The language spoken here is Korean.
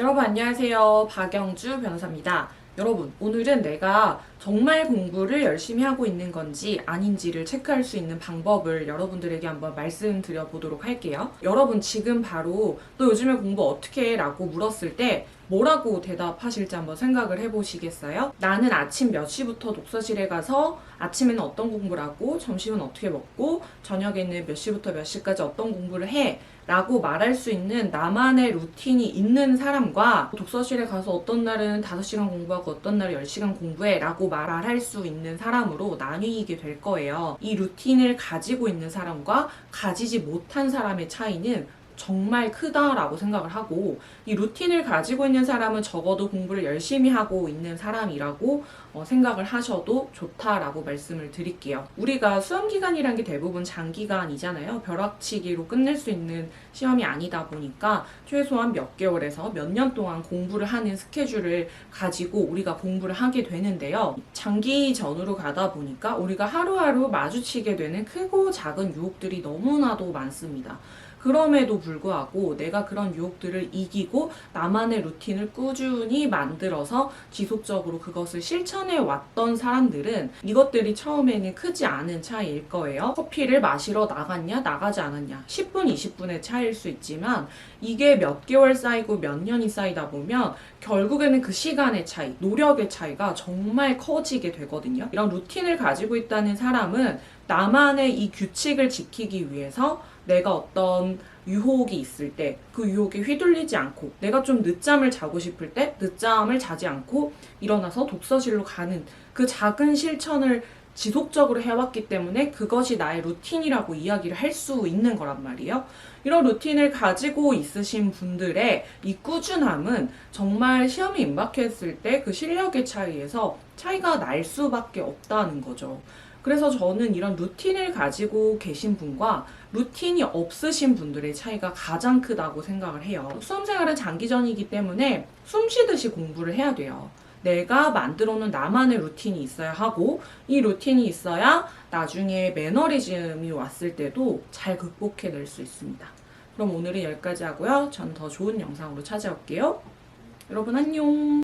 여러분 안녕하세요. 박영주 변호사입니다. 여러분, 오늘은 내가 정말 공부를 열심히 하고 있는 건지 아닌지를 체크할 수 있는 방법을 여러분들에게 한번 말씀드려 보도록 할게요. 여러분 지금 바로 너 요즘에 공부 어떻게 해? 라고 물었을 때 뭐라고 대답하실지 한번 생각을 해보시겠어요? 나는 아침 몇 시부터 독서실에 가서 아침에는 어떤 공부를 하고 점심은 어떻게 먹고 저녁에는 몇 시부터 몇 시까지 어떤 공부를 해? 라고 말할 수 있는 나만의 루틴이 있는 사람과 독서실에 가서 어떤 날은 5시간 공부하고 어떤 날은 10시간 공부해 라고 말할 수 있는 사람으로 나뉘게 될 거예요. 이 루틴을 가지고 있는 사람과 가지지 못한 사람의 차이는 정말 크다라고 생각을 하고 이 루틴을 가지고 있는 사람은 적어도 공부를 열심히 하고 있는 사람이라고 어, 생각을 하셔도 좋다라고 말씀을 드릴게요. 우리가 수험 기간이란 게 대부분 장기간이잖아요. 벼락치기로 끝낼 수 있는 시험이 아니다 보니까 최소한 몇 개월에서 몇 년 동안 공부를 하는 스케줄을 가지고 우리가 공부를 하게 되는데요. 장기 전으로 가다 보니까 우리가 하루하루 마주치게 되는 크고 작은 유혹들이 너무나도 많습니다. 그럼에도 불구하고 내가 그런 유혹들을 이기고 나만의 루틴을 꾸준히 만들어서 지속적으로 그것을 실천해 왔던 사람들은 이것들이 처음에는 크지 않은 차이일 거예요. 커피를 마시러 나갔냐, 나가지 않았냐. 10분, 20분의 차이일 수 있지만 이게 몇 개월 쌓이고 몇 년이 쌓이다 보면 결국에는 그 시간의 차이, 노력의 차이가 정말 커지게 되거든요. 이런 루틴을 가지고 있다는 사람은 나만의 이 규칙을 지키기 위해서 내가 어떤 유혹이 있을 때 그 유혹에 휘둘리지 않고 내가 좀 늦잠을 자고 싶을 때 늦잠을 자지 않고 일어나서 독서실로 가는 그 작은 실천을 지속적으로 해왔기 때문에 그것이 나의 루틴이라고 이야기를 할 수 있는 거란 말이에요. 이런 루틴을 가지고 있으신 분들의 이 꾸준함은 정말 시험에 임박했을 때 그 실력의 차이에서 차이가 날 수밖에 없다는 거죠. 그래서 저는 이런 루틴을 가지고 계신 분과 루틴이 없으신 분들의 차이가 가장 크다고 생각을 해요. 수험 생활은 장기전이기 때문에 숨 쉬듯이 공부를 해야 돼요. 내가 만들어 놓은 나만의 루틴이 있어야 하고 이 루틴이 있어야 나중에 매너리즘이 왔을 때도 잘 극복해낼 수 있습니다. 그럼 오늘은 여기까지 하고요. 전 더 좋은 영상으로 찾아올게요. 여러분 안녕.